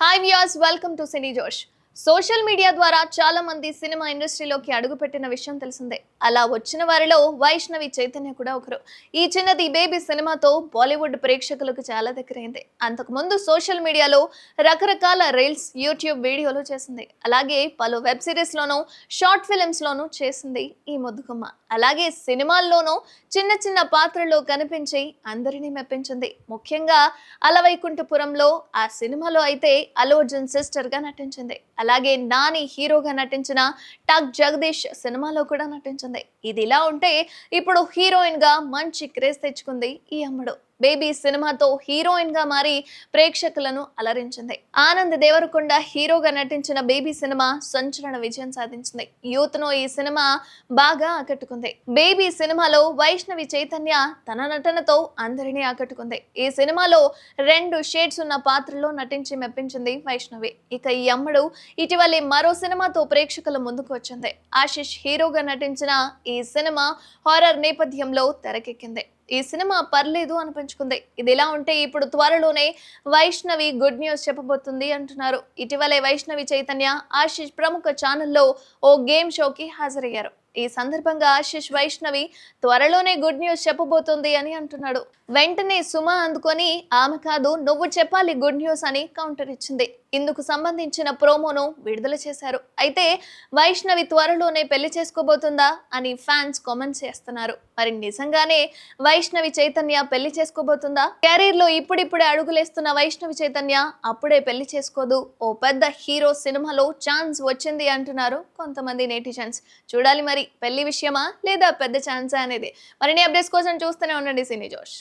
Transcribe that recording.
hi viewers welcome to Cine Josh Social media ద్వారా చాలా మంది సినిమా ఇండస్ట్రీలోకి అడుగుపెట్టిన విషయం తెలిసిందే. అలా వచ్చిన వారిలో వైష్ణవి చైతన్య కూడా ఒకరు. ఈ చిన్నది బేబీ సినిమాతో బాలీవుడ్ ప్రేక్షకులకు చాలా దగ్గరైంది. అంతకుముందు సోషల్ మీడియాలో రకరకాల రీల్స్ యూట్యూబ్ వీడియోలు చేసింది. అలాగే పలు వెబ్ సిరీస్లోనూ షార్ట్ ఫిలిమ్స్లోనూ చేసింది ఈ ముద్దుగుమ్మ. అలాగే సినిమాల్లోనూ చిన్న చిన్న పాత్రల్లో కనిపించి అందరినీ మెప్పించింది. ముఖ్యంగా అలవైకుంఠపురంలో ఆ సినిమాలో అయితే అల్లు అర్జున్ సిస్టర్గా నటించింది. అలాగే నాని హీరోగా నటించిన టక్ జగదీష్ సినిమాలో కూడా నటించింది. ఇది ఇలా ఉంటే ఇప్పుడు హీరోయిన్గా మంచి క్రేజ్ తెచ్చుకుంది ఈ అమ్మడు. బేబీ సినిమాతో హీరోయిన్గా మారి ప్రేక్షకులను అలరించింది. ఆనంద్ దేవరకొండ హీరోగా నటించిన బేబీ సినిమా సంచలన విజయం సాధించింది. యూత్ను ఈ సినిమా బాగా ఆకట్టుకుంది. బేబీ సినిమాలో వైష్ణవి చైతన్య తన నటనతో అందరినీ ఆకట్టుకుంది. ఈ సినిమాలో రెండు షేడ్స్ ఉన్న పాత్రలో నటించి మెప్పించింది వైష్ణవి. ఇక ఈ అమ్మడు ఇటీవలే మరో సినిమాతో ప్రేక్షకుల ముందుకు వచ్చింది. ఆశిష్ హీరోగా నటించిన ఈ సినిమా హారర్ నేపథ్యంలో తెరకెక్కింది. ఈ సినిమా పర్లేదు అనిపించుకుంది ఇది ఇలా ఉంటే ఇప్పుడు త్వరలోనే వైష్ణవి గుడ్ న్యూస్ చెప్పబోతుంది అంటున్నారు. ఇటీవలే వైష్ణవి చైతన్య ఆశిష్ ప్రముఖ ఛానల్లో ఓ గేమ్ షోకి హాజరయ్యారు. ఈ సందర్భంగా ఆశిష్ వైష్ణవి త్వరలోనే గుడ్ న్యూస్ చెప్పబోతుంది అని అంటున్నాడు. వెంటనే సుమ అందుకొని ఆమె కాదు నువ్వు చెప్పాలి గుడ్ న్యూస్ అని కౌంటర్ ఇచ్చింది. ఇందుకు సంబంధించిన ప్రోమోను విడుదల చేశారు. అయితే వైష్ణవి త్వరలోనే పెళ్ళి చేసుకోబోతుందా అని ఫ్యాన్స్ కామెంట్స్ చేస్తున్నారు. మరి నిజంగానే వైష్ణవి చైతన్య పెళ్ళి చేసుకోబోతుందా? కెరీర్లో ఇప్పుడిప్పుడే అడుగులేస్తున్న వైష్ణవి చైతన్య అప్పుడే పెళ్ళి చేసుకోదు. ఓ పెద్ద హీరో సినిమాలో ఛాన్స్ వచ్చింది అంటున్నారు కొంతమంది నెటిజన్స్ చూడాలి మరి మరి పెళ్ళి విషయమా లేదా పెద్ద ఛాన్సా అనేది? మరిన్ని అప్డేట్స్ కోసం చూస్తూనే ఉండండి సినీ జోష్.